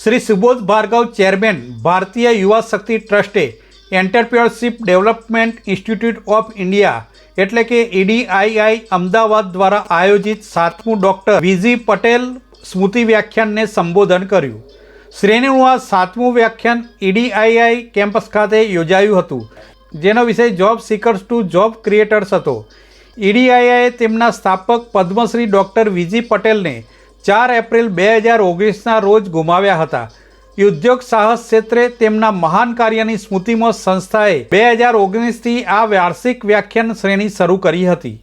Shri Subodh Bhargav chairman ભારતીય યુવા શક્તિ ટ્રસ્ટે entrepreneurship development institute of India એટલે કે ઈડીઆઈઆઈ અમદાવાદ દ્વારા આયોજિત સાતમું ડૉક્ટર વીજી પટેલ સ્મૃતિ વ્યાખ્યાનને સંબોધન કર્યું. શ્રેણીનું આ સાતમું વ્યાખ્યાન ઈડીઆઈઆઈ કેમ્પસ ખાતે યોજાયું હતું, જેનો વિષય job seekers to job creators હતો. ઈડીઆઈઆઈએ તેમના સ્થાપક પદ્મશ્રી ડૉક્ટર વીજી પટેલને ચાર એપ્રિલ બે હજાર ઓગણીસના રોજ ગુમાવ્યા હતા. ઉદ્યોગ સાહસ ક્ષેત્રે તેમના મહાન કાર્યની સ્મૃતિમાં સંસ્થાએ બે હજાર ઓગણીસથી આ વાર્ષિક વ્યાખ્યાન શ્રેણી શરૂ કરી હતી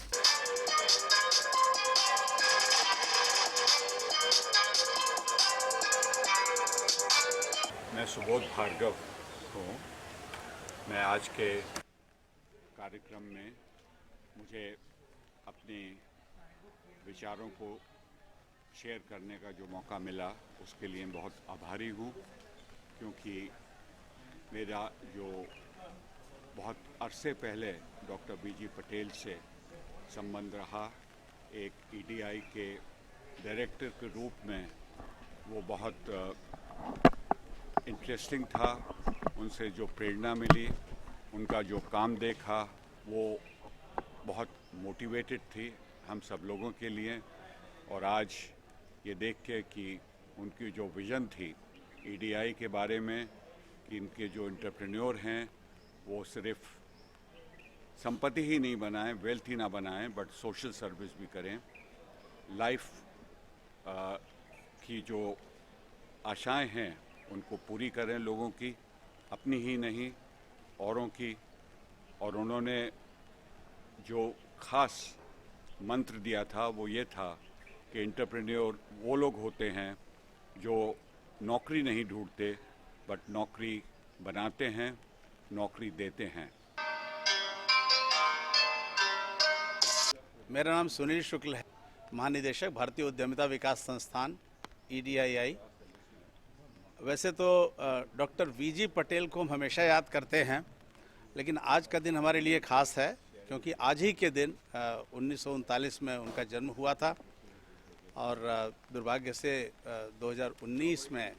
मैं सुबोध भार्गव हूँ मैं आज के कार्यक्रम में मुझे अपने विचारों को शेयर करने का जो मौका मिला, उसके लिए बहुत आभारी हूँ, क्योंकि मेरा जो बहुत अरसे पहले डॉक्टर बीजी पटेल से संबंध रहा, एक ईडीआई के डायरेक्टर के रूप में वो बहुत इंटरेस्टिंग था, उनसे जो प्रेरणा मिली, उनका जो काम देखा, वो बहुत मोटिवेटेड थी हम सब लोगों के लिए, और आज ये देख के कि उनकी जो विज़न थी ईडीआई के बारे में कि इनके जो इंटरप्रेन्योर हैं वो सिर्फ़ संपत्ति ही नहीं बनाएँ वेल्थ ही ना बनाएँ बट सोशल सर्विस भी करें। लाइफ अ, की जो आशाएँ हैं उनको पूरी करें लोगों की अपनी ही नहीं औरों की। और उन्होंने जो खास मंत्र दिया था वो ये था कि इंटरप्रेन्योर वो लोग होते हैं जो नौकरी नहीं ढूंढते बट नौकरी बनाते हैं, नौकरी देते हैं। मेरा नाम सुनील शुक्ल है, महानिदेशक, भारतीय उद्यमिता विकास संस्थान E ईडीआईआई वैसे तो डॉक्टर वीजी पटेल को हम हमेशा याद करते हैं, लेकिन आज का दिन हमारे लिए खास है, क्योंकि आज ही के दिन उन्नीस सौ उनतालीस में उनका जन्म हुआ था। और दुर्भाग्य से अ, 2019 में अ,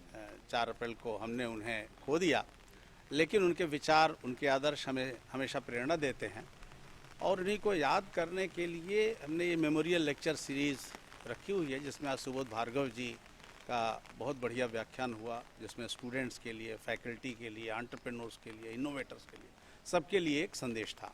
4 अप्रैल को हमने उन्हें खो दिया। लेकिन उनके विचार उनके आदर्श हमें हमेशा प्रेरणा देते हैं। और उन्हीं को याद करने के लिए हमने ये मेमोरियल लेक्चर सीरीज़ रखी हुई है जिसमें आज सुबोध भार्गव जी का बहुत बढ़िया व्याख्यान हुआ जिसमें स्टूडेंट्स के लिए फैकल्टी के लिए एंटरप्रेन्योर्स के लिए इनोवेटर्स के लिए सबके लिए एक संदेश था।